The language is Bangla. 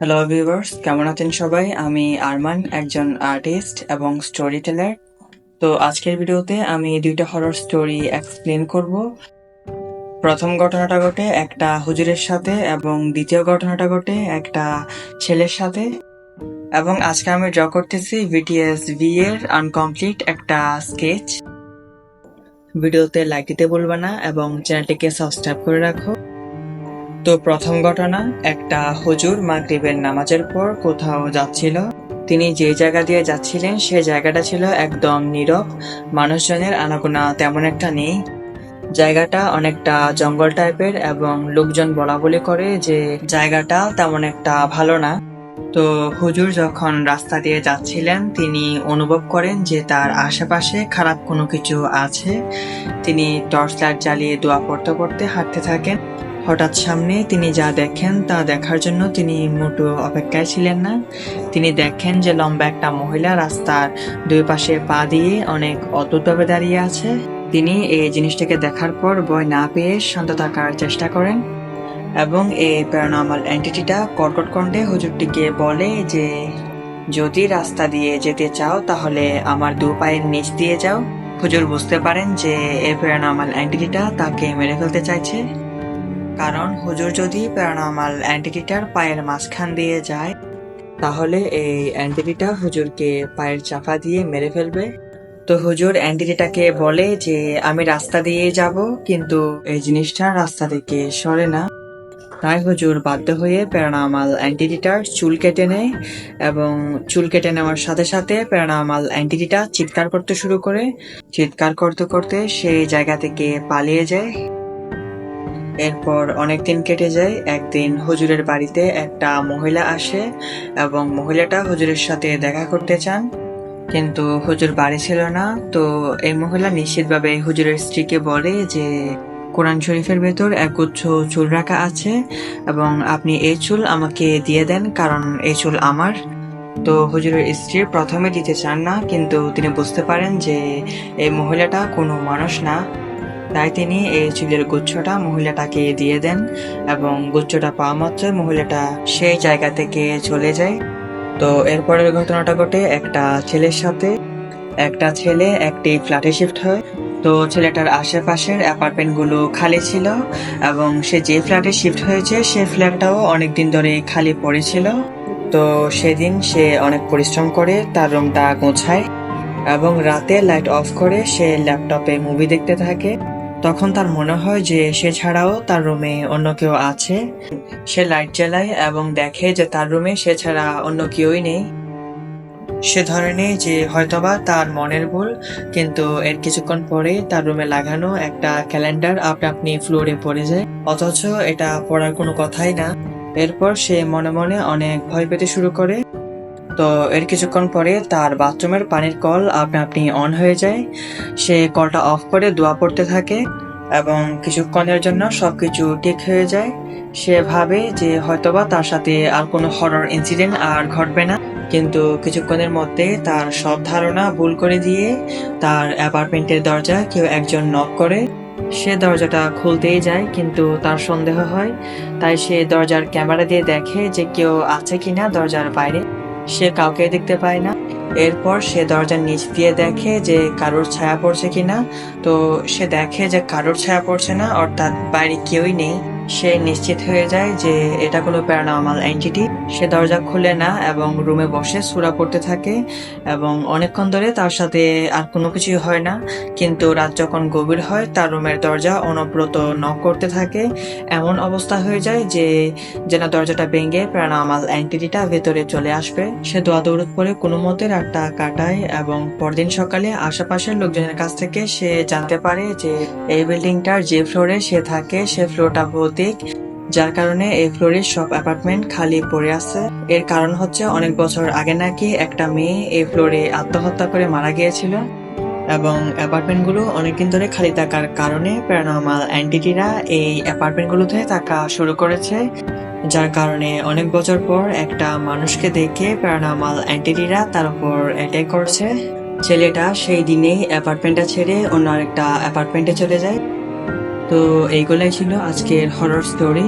হ্যালো ভিউয়ার্স কেমন আছেন সবাই? আমি আরমান, একজন আর্টিস্ট এবং স্টোরি টেলার তো আজকের ভিডিওতে আমি দুইটা হরর স্টোরি এক্সপ্লেন করব। প্রথম ঘটনাটা ঘটে একটা হুজুরের সাথে এবং দ্বিতীয় ঘটনাটা ঘটে একটা ছেলের সাথে। এবং আজকে আমি ড্র করতেছি বিটিএস ভি এর আনকমপ্লিট একটা স্কেচ ভিডিওতে লাইক দিতে বলবে না এবং চ্যানেলটিকে সাবস্ক্রাইব করে রাখো। তো প্রথম ঘটনা, একটা হুজুর মাগরিবের নামাজের পর কোথাও যাচ্ছিল। তিনি যে জায়গা দিয়ে যাচ্ছিলেন, সে জায়গাটা ছিল একদম নীরব, মানুষজনের আনাগোনা তেমন একটা নেই। জায়গাটা অনেকটা জঙ্গল টাইপের এবং লোকজন বলা বলি করে যে জায়গাটা তেমন একটা ভালো না। তো হুজুর যখন রাস্তা দিয়ে যাচ্ছিলেন, তিনি অনুভব করেন যে তার আশেপাশে খারাপ কোনো কিছু আছে। তিনি টর্চ লাইট জ্বালিয়ে দোয়া পড়তে পড়তে হাঁটতে থাকেন। হঠাৎ সামনে তিনি যা দেখেন তা দেখার জন্য তিনি মোটো অপেক্ষায় ছিলেন না। তিনি দেখেন যে লম্বা একটা মহিলা রাস্তার দুই পাশে পা দিয়ে অনেক অদ্ভুতভাবে দাঁড়িয়ে আছে। তিনি এই জিনিসটাকে দেখার পর ভয় না পেয়ে শান্ত থাকার চেষ্টা করেন এবং এই প্যারানর্মাল অ্যান্টিটিটা কর্কট কণ্ঠে হুজুরটিকে বলে যে, যদি রাস্তা দিয়ে যেতে চাও তাহলে আমার দু পায়ের নিচ দিয়ে যাও। হুজুর বুঝতে পারেন যে এই প্যারানর্মাল অ্যান্টিটিটা তাকে মেরে ফেলতে চাইছে। কারণ হুজুর যদি প্যারানর্মাল অ্যান্টিটিটার পায়ের মাঝখান দিয়ে যায়, তাহলে এই অ্যান্টিটিটা হুজুরকে পায়ের চাপা দিয়ে মেরে ফেলবে। তো হুজুর অ্যান্টিটিটাকে বলে যে, আমি রাস্তা দিয়ে যাব, কিন্তু এই জিনিসটা রাস্তা থেকে সরে না। তাই হুজুর বাধ্য হয়ে প্যারানর্মাল অ্যান্টিটিটার চুল কেটে নেয় এবং চুল কেটে নেওয়ার সাথে সাথে প্যারানর্মাল অ্যান্টিটিটা চিৎকার করতে শুরু করে। চিৎকার করতে করতে সেই জায়গা থেকে পালিয়ে যায়। এরপর অনেক দিন কেটে যায়। একদিন হুজুরের বাড়িতে একটা মহিলা আসে এবং মহিলাটা হুজুরের সাথে দেখা করতে চান। কিন্তু হুজুর বাড়ি ছিল না। তো এই মহিলা নিশ্চিতভাবে হুজুরের স্ত্রীকে বলে যে, কোরআন শরীফের ভেতর একগুচ্ছ চুল রাখা আছে এবং আপনি এই চুল আমাকে দিয়ে দেন, কারণ এই চুল আমার। তো হুজুরের স্ত্রী প্রথমে দিতে চান না, কিন্তু তিনি বুঝতে পারেন যে, এই মহিলাটা কোনো মানুষ না। তাই তিনি এই চুলের গুচ্ছটা মহিলাটাকে দিয়ে দেন এবং গুচ্ছটা পাওয়া মাত্রই মহিলাটা সেই জায়গা থেকে চলে যায়। তো এরপরের ঘটনাটা ঘটে একটা ছেলের সাথে। একটা ছেলে একটি ফ্ল্যাটে শিফট হয়। তো ছেলেটার আশেপাশের অ্যাপার্টমেন্টগুলো খালি ছিল এবং সে যে ফ্ল্যাটে শিফট হয়েছে, সে ফ্ল্যাটটাও অনেকদিন ধরে খালি পড়েছিল। তো সেদিন সে অনেক পরিশ্রম করে, তার রুমটা গোছায় এবং রাতে লাইট অফ করে সে ল্যাপটপে মুভি দেখতে থাকে। তখন তার মনে হয় যে সে ছাড়াও তার রুমে অন্য কেউ আছে। সে লাইট জ্বালায় এবং দেখে যে তার রুমে সে ছাড়া অন্য কেউই নেই। সে ধরে নেই যে হয়তোবা তার মনের ভুল, কিন্তু এর কিছুক্ষণ পরে তার রুমে লাগানো একটা ক্যালেন্ডার আপনি আপনি ফ্লোরে পড়ে যায়। অথচ এটা পড়ার কোনো কথাই না। এরপর সে মনে মনে অনেক ভয় পেতে শুরু করে। তো এর কিছুক্ষণ পরে তার বাথরুমের পানির কল আপনা আপনি অন হয়ে যায়। সে কলটা অফ করে দোয়া পড়তে থাকে এবং কিছুক্ষণের জন্য সবকিছু ঠিক হয়ে যায়। সে ভাবে যে হয়তোবা তার সাথে আর কোনো হরর ইনসিডেন্ট আর ঘটবে না। কিন্তু কিছুক্ষণের মধ্যে তার সব ধারণা ভুল করে দিয়ে তার অ্যাপার্টমেন্টের দরজা কেউ একজন নক করে। সে দরজাটা খুলতেই যায় কিন্তু তার সন্দেহ হয়। তাই সে দরজার ক্যামেরা দিয়ে দেখে যে কেউ আছে কিনা দরজার বাইরে। সে কাউকে দেখতে পায় না। এরপর সে দরজার নিচ দিয়ে দেখে যে কারোর ছায়া পড়ছে কিনা। তো সে দেখে যে কারোর ছায়া পড়ছে না, অর্থাৎ বাইরে কেউই নেই। সে নিশ্চিত হয়ে যায় যে এটা কোনো প্যারানর্মাল এন্টিটি সে দরজা খুলে না এবং রুমে বসে সুরা পড়তে থাকে এবং অনেকক্ষণ ধরে তার সাথে আর কোনো কিছুই হয় না। কিন্তু রাত যখন গভীর হয়, তার রুমের দরজা অনব্রত নক করতে থাকে। এমন অবস্থা হয়ে যায় যে যেন দরজাটা ভেঙে প্যারানর্মাল এন্টিটিটা ভেতরে চলে আসবে। সে দোয়া দৌড় করে কোনো মতে রাতটা কাটায় এবং পরদিন সকালে আশেপাশের লোকজনের কাছ থেকে সে জানতে পারে যে এই বিল্ডিংটার যে ফ্লোরে সে থাকে, সে ফ্লোরটা ভৌতিক যার কারণে এই ফ্লোরের সব অ্যাপার্টমেন্ট খালি পড়ে আছে। এর কারণ হচ্ছে অনেক বছর আগে নাকি একটা মেয়ে এই ফ্লোরে আত্মহত্যা করে মারা গিয়েছিল এবং অ্যাপার্টমেন্টগুলো অনেকদিন ধরে খালি থাকার কারণে প্যারানর্মাল অ্যান্টিটিরা এই অ্যাপার্টমেন্টগুলোতে থাকা শুরু করেছে, যার কারণে অনেক বছর পর একটা মানুষকে দেখে প্যারানর্মাল অ্যান্টিটিরা তার উপর অ্যাটাক করছে। ছেলেটা সেই দিনেই অ্যাপার্টমেন্টটা ছেড়ে অন্য আরেকটা অ্যাপার্টমেন্টে চলে যায়। তো এইগুলাই ছিল আজকের হরর স্টোরি